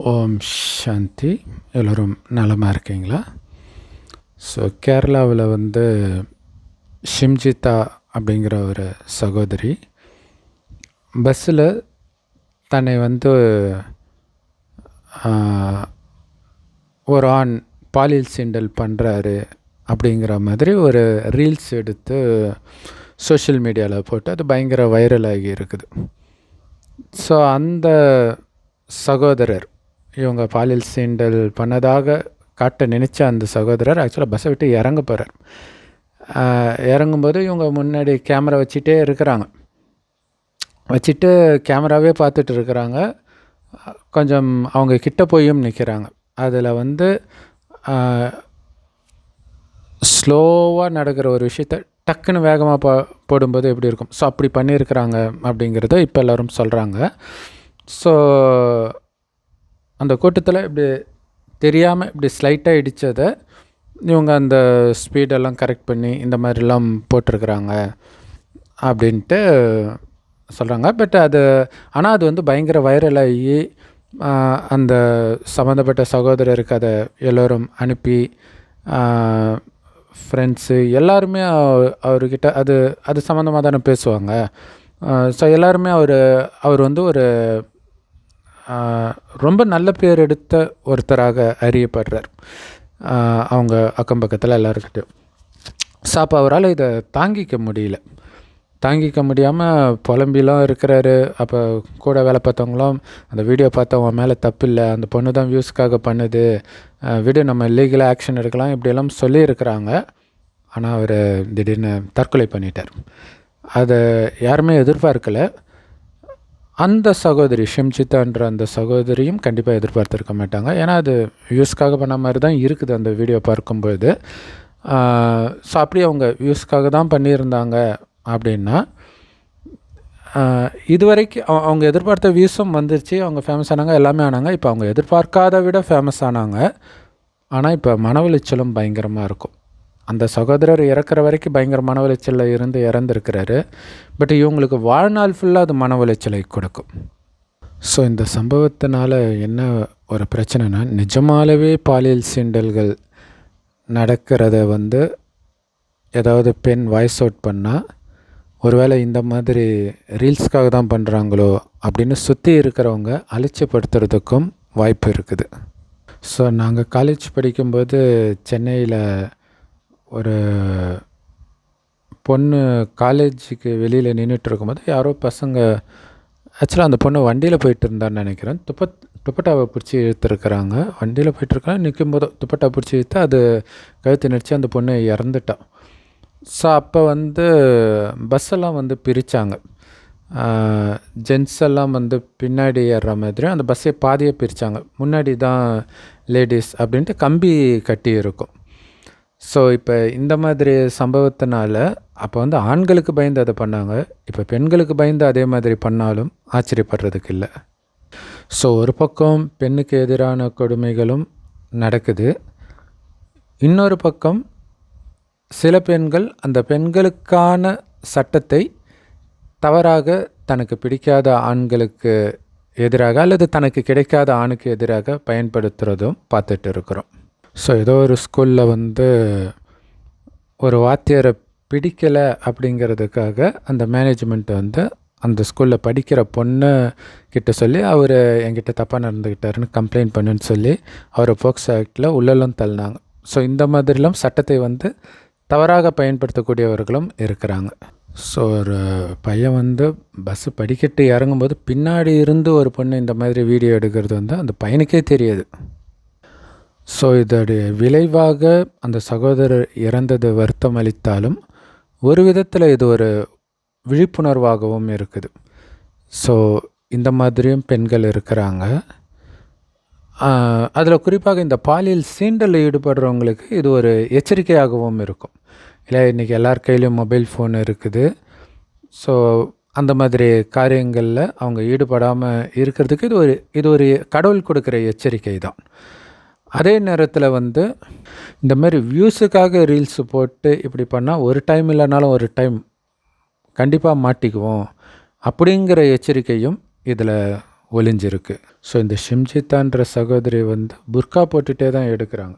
ஓம் சாந்தி. எல்லோரும் நலமாக இருக்கீங்களா? ஸோ கேரளாவில் வந்து ஷிம்ஜிதா அப்படிங்கிற ஒரு சகோதரி பஸ்ஸில் தன்னை வந்து ஒரு ஆண் பாலியல் சீண்டல் பண்ணுறாரு அப்படிங்கிற மாதிரி ஒரு ரீல்ஸ் எடுத்து சோஷியல் மீடியாவில் போட்டு அது பயங்கர வைரல் ஆகி இருக்குது. ஸோ அந்த சகோதரர் இவங்க பாலியல் சீண்டல் பண்ணதாக காட்ட நினச்ச அந்த சகோதரர் ஆக்சுவலாக பஸ்ஸை விட்டு இறங்க போகிறார் இறங்கும்போது இவங்க முன்னாடி கேமரா வச்சுட்டே இருக்கிறாங்க. வச்சுட்டு கேமராவே பார்த்துட்டு இருக்கிறாங்க. கொஞ்சம் அவங்க கிட்ட போயும் நிற்கிறாங்க அதில் வந்து ஸ்லோவாக நடக்கிற ஒரு விஷயத்த டக்குன்னு வேகமாக போ போடும்போது எப்படி இருக்கும்? ஸோ அப்படி பண்ணியிருக்கிறாங்க அப்படிங்கிறத இப்போ எல்லோரும் சொல்கிறாங்க ஸோ அந்த கூட்டத்தில் இப்படி தெரியாமல் இப்படி ஸ்லைட்டாக இடித்ததை இவங்க அந்த ஸ்பீடெல்லாம் கரெக்ட் பண்ணி இந்த மாதிரிலாம் போட்டிருக்கிறாங்க அப்படின்ட்டு சொல்கிறாங்க பட் அது ஆனால் அது வந்து பயங்கர வைரல் ஆகி அந்த சம்மந்தப்பட்ட சகோதரருக்கு அதை எல்லோரும் அனுப்பி ஃப்ரெண்ட்ஸு எல்லாருமே அவர்கிட்ட அது அது சம்மந்தமாக தானே பேசுவாங்க. ஸோ எல்லாருமே அவர் அவர் வந்து ஒரு ரொம்ப நல்ல பேர் எடுத்த ஒருத்தராக அறியப்படுறார். அவங்க அக்கம் பக்கத்தில் எல்லாருக்கிட்டையும் ஸோ அப்போ அவரால் இதை தாங்கிக்க முடியல. தாங்கிக்க முடியாமல் புலம்பிலாம் இருக்கிறாரு. அப்போ கூட வேலை பார்த்தவங்களும் அந்த வீடியோ பார்த்தவங்க மேலே தப்பு இல்லை அந்த பொண்ணு தான் வியூஸ்க்காக பண்ணுது வீடியோ நம்ம லீகலாக ஆக்ஷன் எடுக்கலாம் இப்படியெல்லாம் சொல்லியிருக்கிறாங்க. ஆனால் அவர் திடீர்னு தற்கொலை பண்ணிட்டார். அதை யாருமே எதிர்பார்க்கல. அந்த சகோதரி ஷிம்ஜிதான்ற அந்த சகோதரியும் கண்டிப்பாக எதிர்பார்த்துருக்க மாட்டாங்க. ஏன்னா அது வியூஸ்க்காக பண்ண மாதிரி தான் இருக்குது அந்த வீடியோ பார்க்கும்போது. ஸோ அப்படியே அவங்க வியூஸ்க்காக தான் பண்ணியிருந்தாங்க அப்படின்னா இது இதுவரைக்கும் அவங்க எதிர்பார்த்த வியூஸும் வந்துருச்சு. அவங்க ஃபேமஸ் ஆனாங்க எல்லாமே ஆனாங்க. இப்போ அவங்க எதிர்பார்க்காத விட ஃபேமஸ் ஆனாங்க. ஆனால் இப்போ மன உளைச்சலும் பயங்கரமாக இருக்கும். அந்த சகோதரர் இறக்குற வரைக்கும் பயங்கர மன உளைச்சலில் இருந்து இறந்துருக்கிறாரு. பட் இவங்களுக்கு வாழ்நாள் ஃபுல்லாக அது மன உளைச்சலை கொடுக்கும். ஸோ இந்த சம்பவத்தினால என்ன ஒரு பிரச்சனைனா நிஜமாலவே பாலியல் சீண்டல்கள் நடக்கிறத வந்து ஏதாவது பெண் வாய்ஸ் அவுட் பண்ணால் ஒருவேளை இந்த மாதிரி ரீல்ஸ்க்காக தான் பண்ணுறாங்களோ அப்படின்னு சுற்றி இருக்கிறவங்க அலட்சியப்படுத்துறதுக்கும் வாய்ப்பு இருக்குது. ஸோ நாங்கள் காலேஜ் படிக்கும்போது சென்னையில் ஒரு பொண்ணு காலேஜுக்கு வெளியில் நின்றுட்டு இருக்கும்போது யாரோ பசங்க ஆக்சுவலாக அந்த பொண்ணு வண்டியில் போயிட்டு இருந்தான்னு நினைக்கிறேன். துப்பத் துப்பட்டாவை பிடிச்சி இழுத்துருக்குறாங்க. வண்டியில் போயிட்டுருக்காங்க நிற்கும் போது துப்பட்டா பிடிச்சி இழுத்து அது கழுத்து நடிச்சு அந்த பொண்ணு இறந்துட்டான் ஸோ அப்போ வந்து பஸ்ஸெல்லாம் வந்து பிரித்தாங்க ஜென்ஸ் எல்லாம் வந்து பின்னாடி ஏறுற மாதிரி அந்த பஸ்ஸை பாதியை பிரித்தாங்க முன்னாடி தான் லேடிஸ் அப்படின்ட்டு கம்பி கட்டி இருக்கும் ஸோ இப்போ இந்த மாதிரி சம்பவத்தினால அப்போ வந்து ஆண்களுக்கு பயந்து அதை பண்ணாங்க. இப்போ பெண்களுக்கு பயந்து அதே மாதிரி பண்ணாலும் ஆச்சரியப்படுறதுக்கு இல்லை. ஸோ ஒரு பக்கம் பெண்ணுக்கு எதிரான கொடுமைகளும் நடக்குது. இன்னொரு பக்கம் சில பெண்கள் அந்த பெண்களுக்கான சட்டத்தை தவறாக தனக்கு பிடிக்காத ஆண்களுக்கு எதிராக அல்லது தனக்கு கிடைக்காத ஆணுக்கு எதிராக பயன்படுத்துகிறதும் பார்த்துட்டு இருக்கிறோம். ஸோ ஏதோ ஒரு ஸ்கூலில் வந்து ஒரு வாத்தியாரை பிடிக்கலை அப்படிங்கிறதுக்காக அந்த மேனேஜ்மெண்ட் வந்து அந்த ஸ்கூலில் படிக்கிற பொண்ணு கிட்ட சொல்லி அவர் என்கிட்ட தப்பாக நடந்துக்கிட்டாருன்னு கம்ப்ளைண்ட் பண்ணுன்னு சொல்லி அவரை போக்ஸ் ஆக்டில் உள்ளலும் தள்ளினாங்க. ஸோ இந்த மாதிரிலாம் சட்டத்தை வந்து தவறாக பயன்படுத்தக்கூடியவர்களும் இருக்கிறாங்க. ஸோ ஒரு பையன் வந்து பஸ்ஸு படிக்கட்டு இறங்கும்போது பின்னாடி இருந்து ஒரு பொண்ணு இந்த மாதிரி வீடியோ எடுக்கிறது வந்து அந்த பையனுக்கே தெரியாது. ஸோ இதோடைய விளைவாக அந்த சகோதரர் இறந்தது வருத்தம் அளித்தாலும் ஒரு விதத்தில் இது ஒரு விழிப்புணர்வாகவும் இருக்குது. ஸோ இந்த மாதிரியும் பெண்கள் இருக்கிறாங்க. அதில் குறிப்பாக இந்த பாலியல் சீண்டலில் ஈடுபடுறவங்களுக்கு இது ஒரு எச்சரிக்கையாகவும் இருக்கும். இல்லை இன்றைக்கி எல்லார் கையிலையும் மொபைல் ஃபோன் இருக்குது. ஸோ அந்த மாதிரி காரியங்களில் அவங்க ஈடுபடாமல் இருக்கிறதுக்கு இது ஒரு இது ஒரு கடவுள் கொடுக்குற எச்சரிக்கை தான். அதே நேரத்தில் வந்து இந்த மாதிரி வியூஸுக்காக ரீல்ஸ் போட்டு இப்படி பண்ணால் ஒரு டைம் இல்லைனாலும் ஒரு டைம் கண்டிப்பாக மாட்டிக்குவோம். அப்படிங்கிற எச்சரிக்கையும் இதில் ஒளிஞ்சிருக்கு. ஸோ இந்த ஷிம்ஜித்தான்ற சகோதரி வந்து புர்கா போட்டுகிட்டே தான் எடுக்கிறாங்க.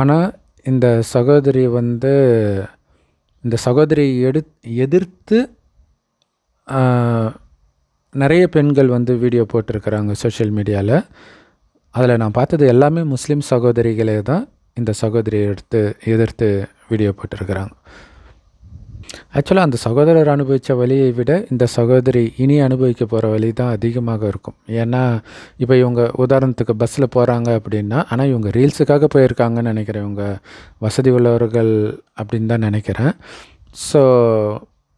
ஆனால் இந்த சகோதரி வந்து இந்த சகோதரியை எடு எதிர்த்து நிறைய பெண்கள் வந்து வீடியோ போட்டிருக்கிறாங்க சோஷியல் மீடியாவில் அதில் நான் பார்த்தது எல்லாமே முஸ்லீம் சகோதரிகளே தான் இந்த சகோதரியை எடுத்து எதிர்த்து வீடியோ போட்டிருக்கிறாங்க. ஆக்சுவலாக அந்த சகோதரர் அனுபவித்த வழியை விட இந்த சகோதரி இனி அனுபவிக்க போகிற வழி தான் அதிகமாக இருக்கும். ஏன்னா இப்போ இவங்க உதாரணத்துக்கு பஸ்ஸில் போகிறாங்க அப்படின்னா ஆனால் இவங்க ரீல்ஸுக்காக போயிருக்காங்கன்னு நினைக்கிறேன். இவங்க வசதி உள்ளவர்கள் அப்படின்னு தான் நினைக்கிறேன். ஸோ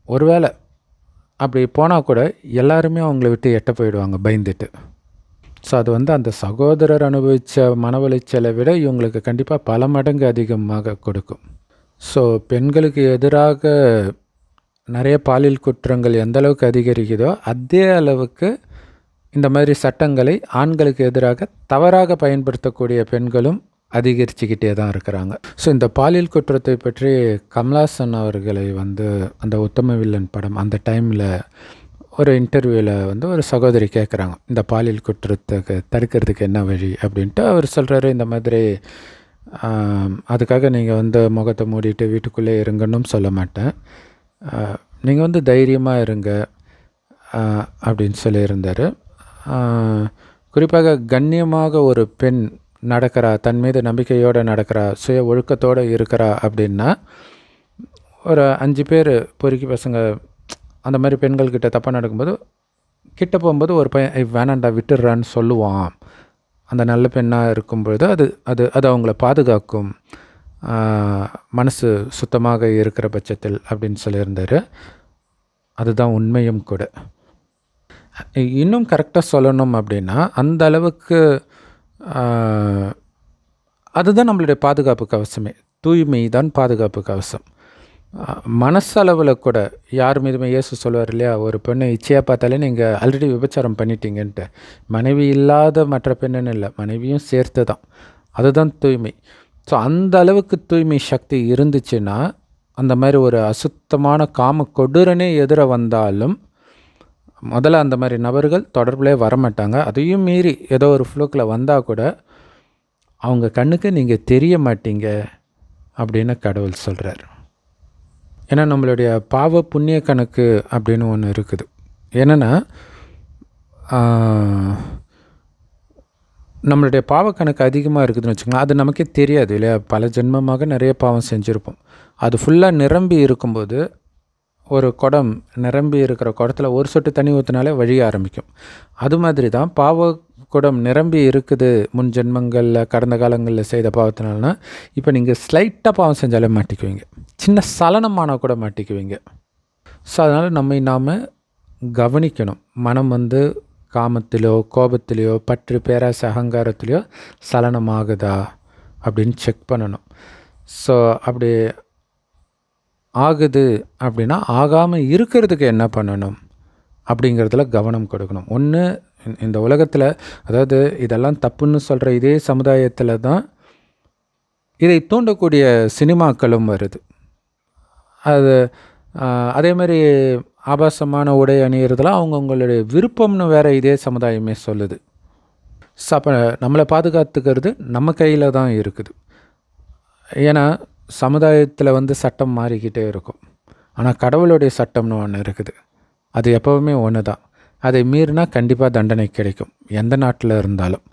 ஒருவேளை அப்படி போனால் கூட எல்லாருமே அவங்கள விட்டு எட்ட போயிடுவாங்க பயந்துட்டு. ஸோ அது வந்து அந்த சகோதரர் அனுபவித்த மன உளைச்சலை விட இவங்களுக்கு கண்டிப்பாக பல மடங்கு அதிகமாக கொடுக்கும். ஸோ பெண்களுக்கு எதிராக நிறைய பாலியல் குற்றங்கள் எந்த அளவுக்கு அதிகரிக்குதோ அதே அளவுக்கு இந்த மாதிரி சட்டங்களை ஆண்களுக்கு எதிராக தவறாக பயன்படுத்தக்கூடிய பெண்களும் அதிகரிச்சுக்கிட்டே தான் இருக்கிறாங்க. ஸோ இந்த பாலியல் குற்றத்தை பற்றி கமலாசன் அவர்களை வந்து அந்த உத்தம வில்லன் படம் அந்த டைமில் ஒரு இன்டர்வியூவில் வந்து ஒரு சகோதரி கேட்குறாங்க இந்த பாலியல் குற்றத்துக்கு தடுக்கிறதுக்கு என்ன வழி? அப்படின்ட்டு அவர் சொல்கிறாரு இந்த மாதிரி அதுக்காக நீங்கள் வந்து முகத்தை மூடிட்டு வீட்டுக்குள்ளே இருங்கன்னு சொல்ல மாட்டேன். நீங்கள் வந்து தைரியமாக இருங்க. அப்படின்னு சொல்லியிருந்தார் குறிப்பாக கண்ணியமாக ஒரு பெண் நடக்கிறா தன் மீது நம்பிக்கையோடு நடக்கிறா சுய ஒழுக்கத்தோடு இருக்கிறா அப்படின்னா ஒரு அஞ்சு பேர் பொறுக்கி பசங்க அந்த மாதிரி பெண்கள்கிட்ட தப்பாக நடக்கும்போது கிட்ட போகும்போது ஒரு பையன் வேணாண்டா விட்டுடுறான்னு சொல்லுவான். அந்த நல்ல பெண்ணாக இருக்கும்பொழுது அது அது அது அவங்கள பாதுகாக்கும் மனசு சுத்தமாக இருக்கிற பட்சத்தில் அப்படின்னு சொல்லியிருந்தார். அதுதான் உண்மையும் கூட. இன்னும் கரெக்டாக சொல்லணும் அப்படின்னா அந்த அளவுக்கு அதுதான் நம்மளுடைய பாதுகாப்பு கவசமே தூய்மை தான் பாதுகாப்பு கவசம் மனசளவில் கூட யார் மீதுமே இயேசு சொல்லுவார் இல்லையா? ஒரு பெண்ணை இச்சையாக பார்த்தாலே நீங்கள் ஆல்ரெடி விபச்சாரம் பண்ணிட்டீங்கன்ட்டு. மனைவி இல்லாத மற்ற பெண்ணுன்னு இல்லை மனைவியும் சேர்த்து தான் அதுதான் தூய்மை. ஸோ அந்த அளவுக்கு தூய்மை சக்தி இருந்துச்சுன்னா அந்த மாதிரி ஒரு அசுத்தமான காம கொடூரனே எதிர வந்தாலும் முதல்ல அந்த மாதிரி நபர்கள் தொடர்பிலே வரமாட்டாங்க. அதையும் மீறி ஏதோ ஒரு ஃப்ளூக்கில் வந்தால் கூட அவங்க கண்ணுக்கு நீங்கள் தெரிய மாட்டீங்க அப்படின்னு கடவுள் சொல்கிறார் ஏன்னா நம்மளுடைய பாவ புண்ணிய கணக்கு அப்படின்னு ஒன்று இருக்குது. என்னென்னா நம்மளுடைய பாவ கணக்கு அதிகமாக இருக்குதுன்னு வச்சுக்கோங்களேன். அது நமக்கே தெரியாது இல்லையா? பல ஜென்மமாக நிறைய பாவம் செஞ்சுருப்போம். அது ஃபுல்லாக நிரம்பி இருக்கும்போது ஒரு குடம் நிரம்பி இருக்கிற குடத்தில் ஒரு சொட்டு தண்ணி ஊற்றினாலே வழிய ஆரம்பிக்கும். அது மாதிரி தான் பாவ குடம் நிரம்பி இருக்குது முன் ஜென்மங்களில் கடந்த காலங்களில் செய்த பாவத்தினாலனா இப்போ நீங்கள் ஸ்லைட்டாக பாவம் செஞ்சாலே மாட்டிக்குவீங்க. சின்ன சலனமான கூட மாட்டிக்குவீங்க. ஸோ அதனால் நம்மை நாம் கவனிக்கணும். மனம் வந்து காமத்திலோ கோபத்திலையோ பற்று பேராசை அகங்காரத்திலையோ சலனமாகுதா அப்படின்னு செக் பண்ணணும். ஸோ அப்படி ஆகுது அப்படின்னா ஆகாமல் இருக்கிறதுக்கு என்ன பண்ணணும்? அப்படிங்கிறதுல கவனம் கொடுக்கணும். ஒன்று இந்த உலகத்தில் அதாவது இதெல்லாம் தப்புன்னு சொல்கிற இதே சமுதாயத்தில் தான் இதை தூண்டக்கூடிய சினிமாக்களும் வருது. அது அதே மாதிரி ஆபாசமான உடை அணியிறதெல்லாம் அவங்கவுங்களுடைய விருப்பம்னு வேறு இதே சமுதாயமே சொல்லுது. ஸோ அப்போ நம்மளை பாதுகாத்துக்கிறது நம்ம கையில் தான் இருக்குது. ஏன்னா சமுதாயத்தில் வந்து சட்டம் மாறிக்கிட்டே இருக்கும். ஆனால் கடவுளுடைய சட்டம்னு ஒன்று இருக்குது. அது எப்போவுமே ஒன்று தான் அதை மீறினா கண்டிப்பாக தண்டனை கிடைக்கும். எந்த நாட்டில் இருந்தாலும்.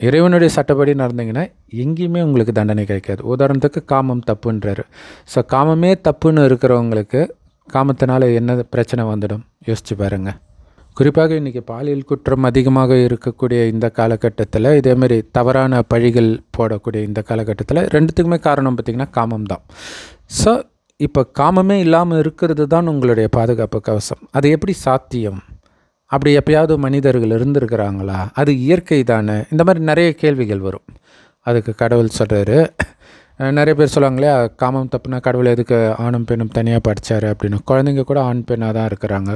இறைவனுடைய சட்டப்படி நடந்தீங்கன்னா எங்கேயுமே உங்களுக்கு தண்டனை கிடைக்காது. உதாரணத்துக்கு காமம் தப்புன்றாரு. ஸோ காமமே தப்புன்னு இருக்கிறவங்களுக்கு காமத்தினால் என்ன பிரச்சனை வந்துடும்? யோசிச்சு பாருங்க. குறிப்பாக இன்றைக்கி பாலியல் குற்றம் அதிகமாக இருக்கக்கூடிய இந்த காலகட்டத்தில் இதேமாரி தவறான பழிகள் போடக்கூடிய இந்த காலகட்டத்தில் ரெண்டுத்துக்குமே காரணம் பார்த்திங்கன்னா காமம் தான். ஸோ இப்போ காமமே இல்லாமல் இருக்கிறது தான் உங்களுடைய பாதுகாப்பு கவசம். அது எப்படி சாத்தியம்? அப்படி எப்பயாவது மனிதர்கள் இருந்திருக்கிறாங்களா? அது இயற்கை தானே. இந்த மாதிரி நிறைய கேள்விகள் வரும். அதுக்கு கடவுள் சொல்கிறாரு நிறைய பேர் சொல்லுவாங்களே காமம் தப்புனா கடவுள் எதுக்கு ஆணும் பெண்ணும் தனியாக படித்தார் அப்படின்னு. குழந்தைங்க கூட ஆண் பெண்ணாக தான் இருக்கிறாங்க.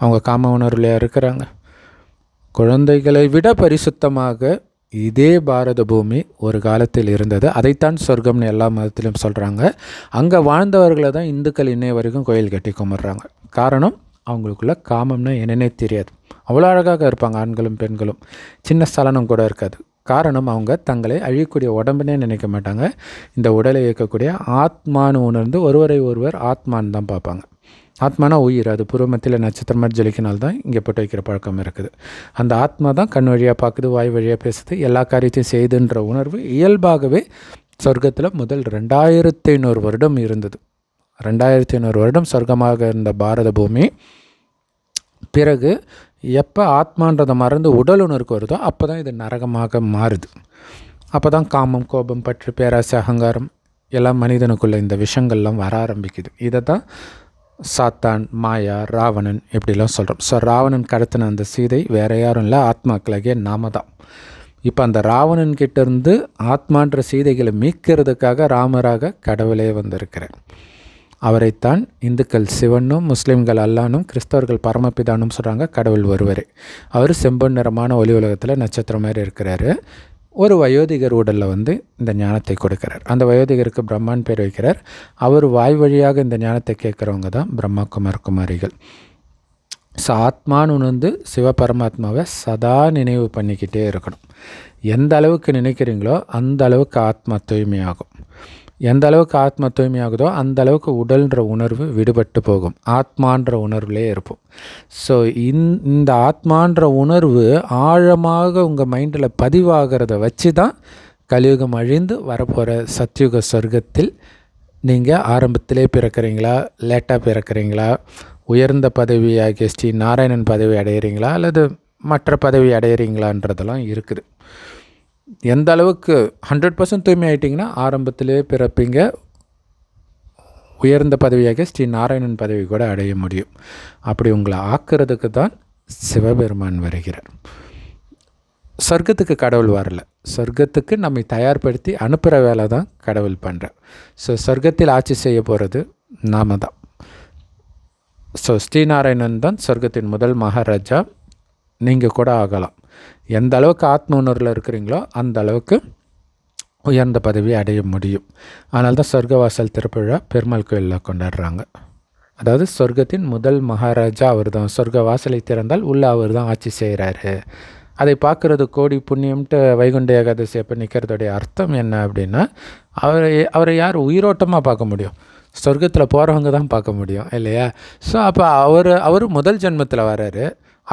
அவங்க காம உணர்வுலையா இருக்கிறாங்க. குழந்தைகளை விட பரிசுத்தமாக இதே பாரத பூமி ஒரு காலத்தில் இருந்தது. அதைத்தான் சொர்க்கம்னு எல்லா மதத்திலும் சொல்கிறாங்க அங்கே வாழ்ந்தவர்களை தான் இந்துக்கள் இன்னைய வரைக்கும் கோயில் கட்டி கும்பிட்றாங்க. காரணம் அவங்களுக்குள்ள காமம்னா என்னன்னே தெரியாது. அவ்வளோ அழகாக இருப்பாங்க ஆண்களும் பெண்களும். சின்ன சலனம் கூட இருக்காது. காரணம் அவங்க தங்களை அழியக்கூடிய உடம்புனே நினைக்க மாட்டாங்க. இந்த உடலை இயக்கக்கூடிய ஆத்மானு உணர்ந்து ஒருவரை ஒருவர் ஆத்மான்னு தான் பார்ப்பாங்க. ஆத்மானா உயிர் அது பூர்வமத்தில் நட்சத்திரமாக ஜொலிக்கினால் தான் இங்கே போட்டு வைக்கிற பழக்கம் இருக்குது. அந்த ஆத்மா தான் கண் வழியாக பார்க்குது வாய் வழியாக பேசுது எல்லா காரியத்தையும் செய்துன்ற உணர்வு இயல்பாகவே சொர்க்கத்தில் முதல் ரெண்டாயிரத்தி ஐநூறு வருடம் இருந்தது. ரெண்டாயிரத்தி ஐநூறு வருடம் சொர்க்கமாக இருந்த பாரத பூமி பிறகு எப்போ ஆத்மான்றதை மறந்து உடல் உணர்வுக்கு வருதோ அப்போ தான் இது நரகமாக மாறுது. அப்போ தான் காமம் கோபம் பற்று பேராசை அகங்காரம் எல்லாம் மனிதனுக்குள்ள இந்த விஷயங்கள்லாம் வர ஆரம்பிக்குது. இதை தான் சாத்தான் மாயா ராவணன் இப்படிலாம் சொல்கிறோம் ஸோ ராவணன் கடத்தின அந்த சீதை வேற யாரும் இல்லை ஆத்மாக்களாகிய நாம தான். இப்போ அந்த ராவணன் கிட்டேருந்து ஆத்மான்ற சீதைகளை மீட்கிறதுக்காக ராமராக கடவுளே வந்திருக்கிறேன் அவரைத்தான் இந்துக்கள் சிவனும் முஸ்லீம்கள் அல்லானும் கிறிஸ்தவர்கள் பரமபிதானும் சொல்கிறாங்க கடவுள் ஒருவர். அவர் செம்பொன் நிறமான ஒலி உலகத்தில் நட்சத்திரம் மாதிரி இருக்கிறாரு. ஒரு வயோதிகர் உடலில் வந்து இந்த ஞானத்தை கொடுக்கிறார். அந்த வயோதிகருக்கு பிரம்மான் பேர் வைக்கிறார். அவர் வாய் வழியாக இந்த ஞானத்தை கேட்குறவங்க தான் பிரம்மா குமார் குமாரிகள். ஸோ ஆத்மான்னு உணர்ந்து சிவபரமாத்மாவை சதா நினைவு பண்ணிக்கிட்டே இருக்கணும். எந்த அளவுக்கு நினைக்கிறீங்களோ அந்த அளவுக்கு ஆத்மா தூய்மையாகும். எந்த அளவுக்கு ஆத்ம தூய்மையாகுதோ அந்த அளவுக்கு உடல்ன்ற உணர்வு விடுபட்டு போகும். ஆத்மான்ற உணர்வுலே இருப்போம். ஸோ இந்த ஆத்மான்ற உணர்வு ஆழமாக உங்கள் மைண்டில் பதிவாகிறத வச்சு தான் கலியுகம் அழிந்து வரப்போகிற சத்யுக சொர்க்கத்தில் நீங்கள் ஆரம்பத்திலே பிறக்கிறீங்களா? லேட்டாக பிறக்கிறீங்களா? உயர்ந்த பதவி ஆகிய ஸ்ரீ நாராயணன் பதவி அடையிறீங்களா? அல்லது மற்ற பதவி அடையிறீங்களான்றதெல்லாம் இருக்குது. எந்த அளவுக்கு ஹண்ட்ரட் பர்சன்ட் தூய்மை ஆகிட்டிங்கன்னா ஆரம்பத்திலே பிறப்பீங்க. உயர்ந்த பதவியாக ஸ்ரீ நாராயணன் பதவி கூட அடைய முடியும். அப்படி உங்களை ஆக்கிறதுக்கு தான் சிவபெருமான் வருகிறார். சொர்க்கத்துக்கு கடவுள் வரல. சொர்க்கத்துக்கு நம்மை தயார்படுத்தி அனுப்புகிற வேலை தான் கடவுள் பண்ணுறார் ஸோ சொர்க்கத்தில் ஆட்சி செய்ய போகிறது நாம தான். ஸோ ஸ்ரீநாராயணன் தான் சொர்க்கத்தின் முதல் மகாராஜா. நீங்கள் கூட ஆகலாம். எந்த அளவுக்கு ஆத்ம உணர்வில் இருக்கிறீங்களோ அந்த அளவுக்கு உயர்ந்த பதவி அடைய முடியும். அதனால தான் சொர்க்கவாசல் திருப்பிழா பெருமாள் கோயிலில் கொண்டாடுறாங்க. அதாவது சொர்க்கத்தின் முதல் மகாராஜா அவர் தான். சொர்க்க வாசலை திறந்தால் உள்ளே அவர் தான் ஆட்சி செய்கிறாரு அதை பார்க்குறது கோடி புண்ணியம்ட்டு வைகுண்ட ஏகாதசி அப்போ நிற்கிறதுடைய அர்த்தம் என்ன அப்படின்னா அவரை அவரை யார் உயிரோட்டமாக பார்க்க முடியும்? சொர்க்கத்தில் போகிறவங்க தான் பார்க்க முடியும் இல்லையா? ஸோ அப்போ அவர் அவர் முதல் ஜென்மத்தில் வர்றாரு.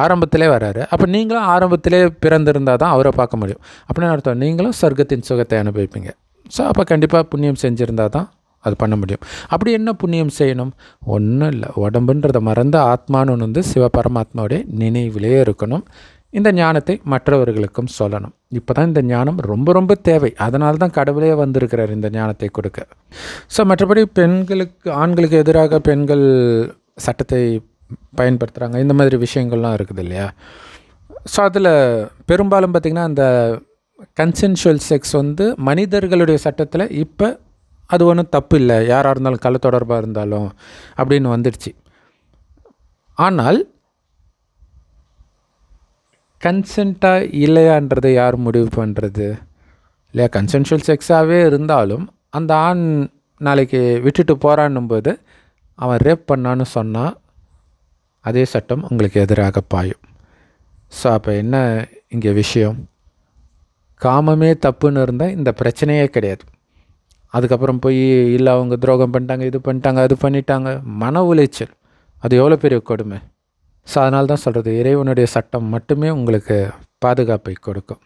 ஆரம்பத்திலே வராரு. அப்போ நீங்களும் ஆரம்பத்திலே பிறந்திருந்தால் தான் அவரை பார்க்க முடியும். அப்படின்னு அர்த்தம்? நீங்களும் சொர்க்கத்தின் சுகத்தை அனுபவிப்பீங்க. ஸோ அப்போ கண்டிப்பாக புண்ணியம் செஞ்சுருந்தால் தான் அது பண்ண முடியும். அப்படி என்ன புண்ணியம் செய்யணும்? ஒன்றும் இல்லை. உடம்புன்றதை மறந்து ஆத்மானு வந்து சிவபரமாத்மாவுடைய நினைவிலே இருக்கணும். இந்த ஞானத்தை மற்றவர்களுக்கும் சொல்லணும். இப்போ தான் இந்த ஞானம் ரொம்ப ரொம்ப தேவை. அதனால தான் கடவுளே வந்திருக்கிறார் இந்த ஞானத்தை கொடுக்க. ஸோ மற்றபடி பெண்களுக்கு ஆண்களுக்கு எதிராக பெண்கள் சட்டத்தை பயன்படுத்துகிறாங்க இந்த மாதிரி விஷயங்கள்லாம் இருக்குது இல்லையா? ஸோ அதில் பெரும்பாலும் பார்த்திங்கன்னா அந்த கன்சென்ஷுவல் செக்ஸ் வந்து மனிதர்களுடைய சட்டத்தில் இப்போ அது ஒன்றும் தப்பு இல்லை. யாராக இருந்தாலும் கள்ள தொடர்பாக இருந்தாலும் அப்படின்னு வந்துடுச்சு. ஆனால் கன்சென்ட்டாக இல்லையான்றதை யார் முடிவு பண்ணுறது இல்லையா? கன்சென்ஷுவல் செக்ஸாகவே இருந்தாலும் அந்த ஆண் நாளைக்கு விட்டுட்டு போகிறான்னும் போது அவன் ரேப் பண்ணான்னு சொன்னால் அதே சட்டம் உங்களுக்கு எதிராக பாயும். ஸோ அப்போ என்ன இங்கே விஷயம்? காமமே தப்புன்னு இருந்தால் இந்த பிரச்சனையே கிடையாது. அதுக்கப்புறம் போய் இல்லை அவங்க துரோகம் பண்ணிட்டாங்க இது பண்ணிட்டாங்க அது பண்ணிட்டாங்க. மன உளைச்சல். அது எவ்வளோ பெரிய கொடுமை? ஸோ அதனால தான் சொல்கிறது இறைவனுடைய சட்டம் மட்டுமே உங்களுக்கு பாதுகாப்பை கொடுக்கும்.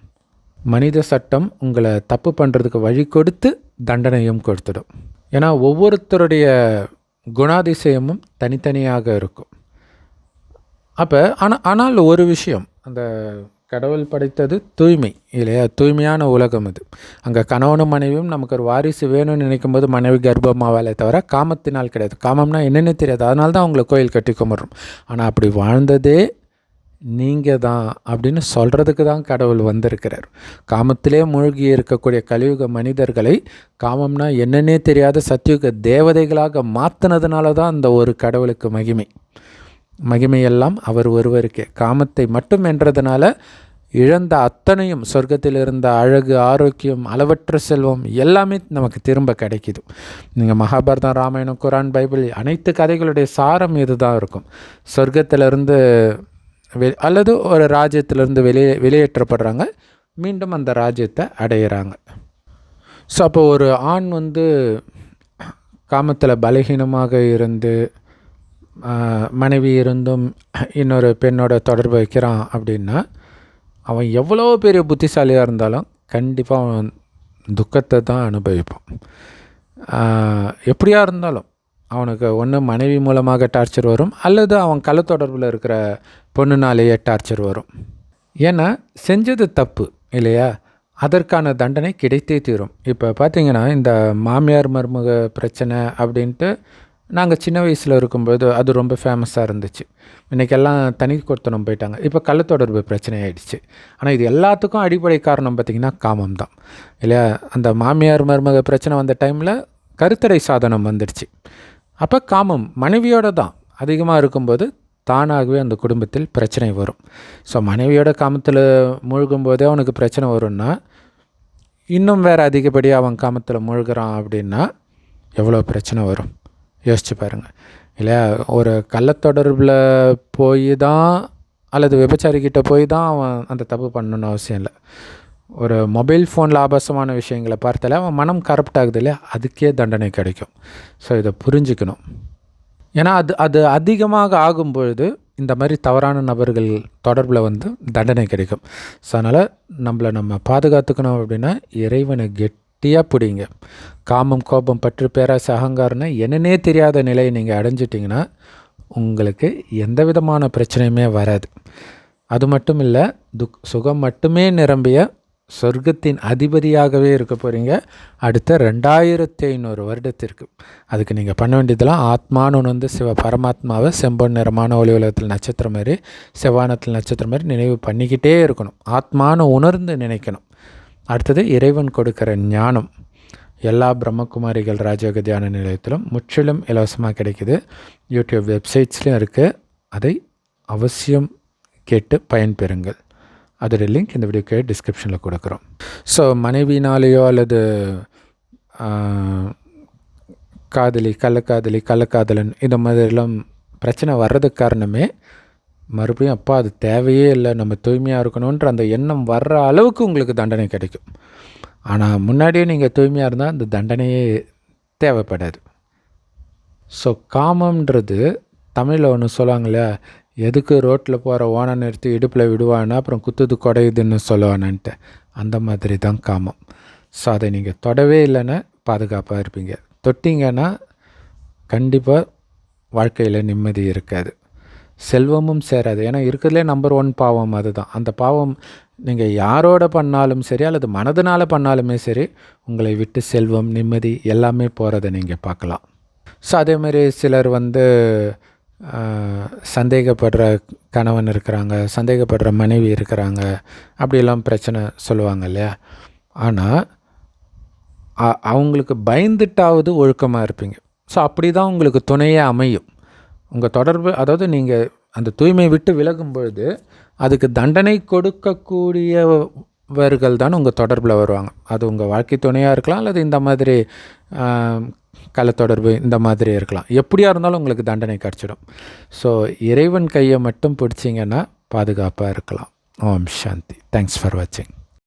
மனித சட்டம் உங்களை தப்பு பண்ணுறதுக்கு வழி கொடுத்து தண்டனையும் கொடுத்துடும். ஏன்னா ஒவ்வொருத்தருடைய குணாதிசயமும் தனித்தனியாக இருக்கும். அப்போ ஆனால் ஆனால் ஒரு விஷயம். அந்த கடவுள் படைத்தது தூய்மை இல்லையா? தூய்மையான உலகம் அது. அங்கே கணவனும் மனைவியும் நமக்கு ஒரு வாரிசு வேணும்னு நினைக்கும் போது மனைவி கர்ப்பமாவாலே தவிர காமத்தினால் கிடையாது. காமம்னா என்னென்னு தெரியாது. அதனால தான் அவங்களை கோயில் கட்டி கும்பிட்றோம். ஆனால் அப்படி வாழ்ந்ததே நீங்கள் தான் அப்படின்னு சொல்கிறதுக்கு தான் கடவுள் வந்திருக்கிறார். காமத்திலே மூழ்கி இருக்கக்கூடிய கலியுக மனிதர்களை காமம்னா என்னன்னே தெரியாத சத்தியுக தேவதைகளாக மாற்றினதுனால தான் அந்த ஒரு கடவுளுக்கு மகிமை. மகிமையெல்லாம் அவர் ஒருவருக்கே. காமத்தை மட்டும் என்றதுனால இழந்த அத்தனையும் சொர்க்கத்தில் இருந்த அழகு ஆரோக்கியம் அளவற்ற செல்வம் எல்லாமே நமக்கு திரும்ப கிடைக்கிது. நீங்கள் மகாபாரதம் ராமாயணம் குரான் பைபிள் அனைத்து கதைகளுடைய சாரம் இதுதான் இருக்கும். சொர்க்கத்திலிருந்து வெ அல்லது ஒரு ராஜ்யத்திலிருந்து வெளியே வெளியேற்றப்படுறாங்க. மீண்டும் அந்த ராஜ்யத்தை அடையிறாங்க. ஸோ அப்போ ஒரு ஆண் வந்து காமத்தில் பலகீனமாக இருந்து மனைவி இருந்தும் இன்னொரு பெண்ணோட தொடர்பு வைக்கிறான் அப்படின்னா அவன் எவ்வளோ பெரிய புத்திசாலியாக இருந்தாலும் கண்டிப்பாக அவன் துக்கத்தை தான் அனுபவிப்பான். எப்படியாக எப்படியா இருந்தாலும் அவனுக்கு ஒன்று மனைவி மூலமாக டார்ச்சர் வரும் அல்லது அவன் கள்ளத்தொடர்பில் இருக்கிற பொண்ணுனாலேயே டார்ச்சர் வரும். ஏன்னா செஞ்சது தப்பு இல்லையா? அதற்கான தண்டனை கிடைத்தே தீரும். இப்போ பார்த்திங்கன்னா இந்த மாமியார் மருமக பிரச்சனை அப்படின்ட்டு நாங்கள் சின்ன வயசில் இருக்கும்போது அது ரொம்ப ஃபேமஸாக இருந்துச்சு. இன்றைக்கெல்லாம் தனி கொடுத்தனம் போயிட்டாங்க. இப்போ கள்ளத்தொடர்பு பிரச்சனை ஆயிடுச்சு. ஆனால் இது எல்லாத்துக்கும் அடிப்படை காரணம் பார்த்திங்கன்னா காமம் தான். இல்லையா? அந்த மாமியார் மருமக பிரச்சனை வந்த டைமில் கருத்தடை சாதனம் வந்துடுச்சு. அப்போ காமம் மனைவியோட தான். அதிகமாக இருக்கும்போது தானாகவே அந்த குடும்பத்தில் பிரச்சனை வரும். ஸோ மனைவியோட காமத்தில் மூழ்கும்போதே அவனுக்கு பிரச்சனை வரும்னா இன்னும் வேறு அதிகப்படியாக அவன் காமத்தில் மூழ்கிறான் அப்படின்னா எவ்வளோ பிரச்சனை வரும்? யோசிச்சு பாருங்கள் இல்லையா? ஒரு கள்ளத்தொடர்பில் போய் தான் அல்லது விபச்சாரிக்கிட்ட போய் தான் அவன் அந்த தப்பு பண்ணணும்னு அவசியம் இல்லை. ஒரு மொபைல் ஃபோனில் ஆபாசமான விஷயங்களை பார்த்தாலே அவன் மனம் கரப்ட் ஆகுது இல்லையா? அதுக்கே தண்டனை கிடைக்கும். ஸோ இதை புரிஞ்சுக்கணும். ஏன்னா அது அது அதிகமாக ஆகும்பொழுது இந்த மாதிரி தவறான நபர்கள் தொடர்பில் வந்து தண்டனை கிடைக்கும். ஸோ அதனால் நம்மளை நம்ம பாதுகாத்துக்கணும் அப்படின்னா இறைவனை கெட் கெட்டியாக பிடிங்க. காமம் கோபம் பற்று பேராசை அகங்காரம்னு என்னன்னே தெரியாத நிலையை நீங்கள் அடைஞ்சிட்டிங்கன்னா உங்களுக்கு எந்த விதமான பிரச்சனையுமே வராது. அது மட்டும் இல்லை துக் சுகம் மட்டுமே நிரம்பிய சொர்க்கத்தின் அதிபதியாகவே இருக்க போகிறீங்க அடுத்த ரெண்டாயிரத்தி ஐநூறு வருடத்திற்கு. அதுக்கு நீங்கள் பண்ண வேண்டியதெல்லாம் ஆத்மான்னு ஒன்று வந்து சிவ பரமாத்மாவை செம்பொன் நிறமான ஒளி உலகத்தில் நட்சத்திரம் மாதிரி செவ்வானத்தில் நட்சத்திரம் மாதிரி நினைவு பண்ணிக்கிட்டே இருக்கணும். ஆத்மானு உணர்ந்து நினைக்கணும். அடுத்தது இறைவன் கொடுக்குற ஞானம். எல்லா பிரம்மகுமாரிகள் ராஜயோக தியான நிலையத்திலும் முற்றிலும் இலவசமாக கிடைக்குது. யூடியூப் வெப்சைட்ஸ்லையும் இருக்குது அதை அவசியம் கேட்டு பயன்பெறுங்கள் அதோட லிங்க் இந்த வீடியோக்கு டிஸ்கிரிப்ஷனில் கொடுக்குறோம். ஸோ மனைவினாலேயோ அல்லது காதலி கள்ளக்காதலி கள்ளக்காதலன் இந்த மாதிரிலாம் பிரச்சனை வர்றதுக்கு காரணமே மறுபடியும் அப்பா அது தேவையே இல்லை நம்ம தூய்மையாக இருக்கணுன்ற அந்த எண்ணம் வர்ற அளவுக்கு உங்களுக்கு தண்டனை கிடைக்கும். ஆனால் முன்னாடியே நீங்கள் தூய்மையாக இருந்தால் அந்த தண்டனையே தேவைப்படாது. ஸோ காமம்ன்றது தமிழில் ஒன்று சொல்லுவாங்களே எதுக்கு ரோட்டில் போகிற ஓனை நிறுத்தி இடுப்பில் விடுவான்னா அப்புறம் குத்துது குடையுதுன்னு சொல்லுவானன்ட்டு. அந்த மாதிரி தான் காமம். ஸோ அதை நீங்கள் தொடவே இல்லைன்னா பாதுகாப்பாக இருப்பீங்க. தொட்டிங்கன்னா கண்டிப்பாக வாழ்க்கையில் நிம்மதி இருக்காது. செல்வமும் சேராது. ஏன்னா இருக்கிறதுலே நம்பர் ஒன் பாவம் அதுதான். அந்த பாவம் நீங்கள் யாரோட பண்ணாலும் சரி அல்லது மனதினால் பண்ணாலுமே சரி உங்களை விட்டு செல்வம் நிம்மதி எல்லாமே போகிறத நீங்கள் பார்க்கலாம். ஸோ அதேமாரி சிலர் வந்து சந்தேகப்படுற கணவன் இருக்கிறாங்க சந்தேகப்படுற மனைவி இருக்கிறாங்க அப்படிலாம் பிரச்சனை சொல்லுவாங்க இல்லையா? ஆனால் அவங்களுக்கு பயந்துட்டாவது ஒழுக்கமாக இருப்பீங்க. ஸோ அப்படி தான் உங்களுக்கு துணையே அமையும். உங்கள் தொடர்பு அதாவது நீங்கள் அந்த தூய்மை விட்டு விலகும் பொழுது அதுக்கு தண்டனை கொடுக்கக்கூடியவர்கள் தான் உங்கள் தொடர்பில் வருவாங்க. அது உங்கள் வாழ்க்கை துணையாக இருக்கலாம் அல்லது இந்த மாதிரி ஆம், இந்த மாதிரி இருக்கலாம். எப்படியா இருந்தாலும் உங்களுக்கு தண்டனை கிடச்சிடும். ஸோ இறைவன் கையை மட்டும் பிடிச்சிங்கன்னா பாதுகாப்பாக இருக்கலாம். ஓம் சாந்தி. தேங்க்ஸ் ஃபார் வாட்சிங்